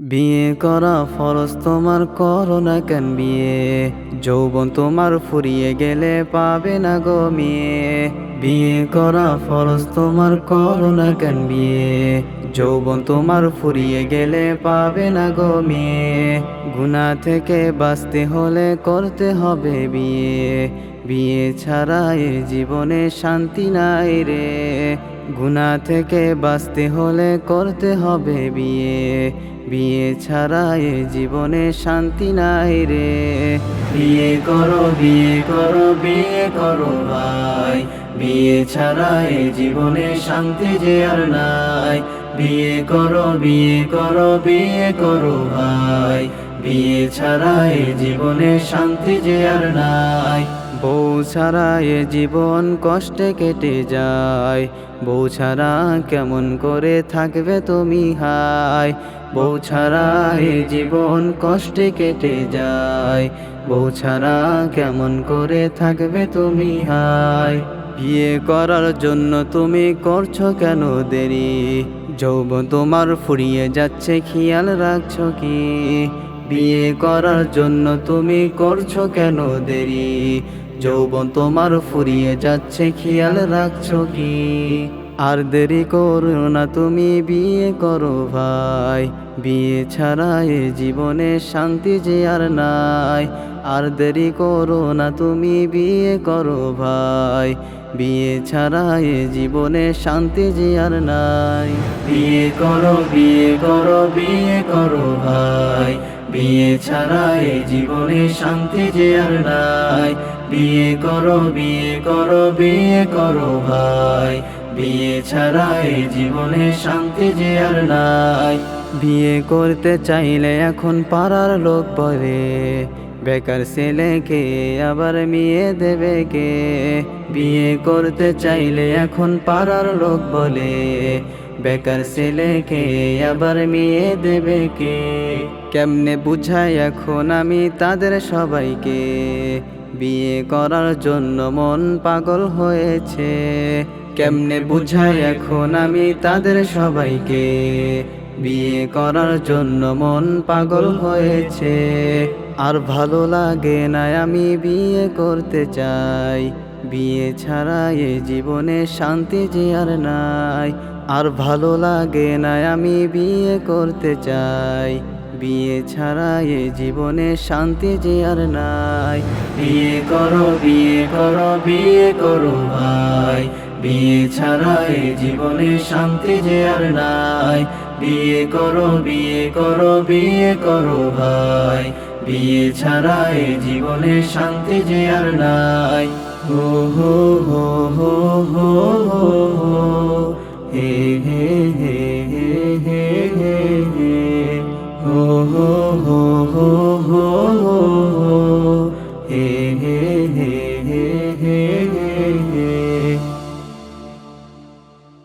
বিয়ে করা ফরজ তোমার করো না কেন বিয়ে? যৌবন তোমার ফুরিয়ে গেলে পাবে না গো মেয়ে। বিয়ে করা ফরজ তোমার করো না কেন বিয়ে? যৌবন তোমার ফুরিয়ে গেলে পাবে না গো মেয়ে। গুণা থেকে বাঁচতে হলে করতে হবে বিয়ে। বিয়ে ছাড়া এ জীবনে শান্তি নাই রে। গুণা থেকে বাঁচতে হলে করতে হবে বিয়ে। বিয়ে ছাড়া এ জীবনে শান্তি নাই রে। বিয়ে করো বিয়ে করো বিয়ে করো ভাই। বিয়ে ছাড়া এ জীবনে শান্তি যে আর নাই। বিয়ে করো বিয়ে করো বিয়ে করো ভাই। বিয়ে ছাড়া এ জীবনে শান্তি যে আর নাই। ছাড়া এ জীবন কষ্টে কেটে যায়। বউ ছাড়া কেমন করে থাকবে তুমি হায়? বউ ছাড়া এ জীবন কষ্টে কেটে যায়। বউ ছাড়া কেমন করে থাকবে তুমি হায়? বিয়ে করার জন্য তুমি করছ কেন দেরি? যৌবন তোমার ফুরিয়ে যাচ্ছে, খেয়াল রাখছো কি? বিয়ে করার জন্য তুমি করছ কেন দেরি? যৌবন তোমার ফুরিয়ে যাচ্ছে, খেয়াল রাখছো কি? আর দেরি করো না, তুমি বিয়ে করো ভাই। বিয়ে ছাড়া এ জীবনে শান্তি যে আর নাই। আর দেরি করো না, তুমি বিয়ে করো ভাই। বিয়ে ছাড়া এ জীবনে শান্তি যে আর নাই। বিয়ে করো বিয়ে করো বিয়ে করো ভাই। বিয়ে ছাড়া এ জীবনে শান্তি যে আর নাই। বিয়ে করো বিয়ে করো বিয়ে করো ভাই। বিয়ে ছাড়া এ জীবনে শান্তি যে আর নাই। বিয়ে করতে চাইলে এখন পাড়ার লোক বলে বেকার ছেলেকে আবার মেয়ে দেবে কে? বিয়ে করতে চাইলে এখন পাড়ার লোক বলে, বেকার ছেলেকে আবার মেয়ে দেবে কে? কেমনে বুঝাই এখন আমি তাদের সবাইকে? বিয়ে করার জন্য মন পাগল হয়েছে, কেমনে বুঝাই এখন আমি তাদের সবাইকে? বিয়ে করার জন্য মন পাগল হয়েছে আর ভালো লাগে না আমি বিয়ে করতে চাই। বিয়ে ছাড়া এ জীবনে শান্তি যে আর নাই। আর ভালো লাগে না আমি বিয়ে করতে চাই। বিয়ে ছাড়া এ জীবনে শান্তি যে আর নাই। বিয়ে করো বিয়ে করো বিয়ে করো ভাই। বিয়ে ছাড়া এ জীবনে শান্তি যে আর নাই। বিয়ে করো বিয়ে করো বিয়ে করো ভাই। বিয়ে ছাড়া এ জীবনে শান্তি যে আর নাই। হো হো হো হে।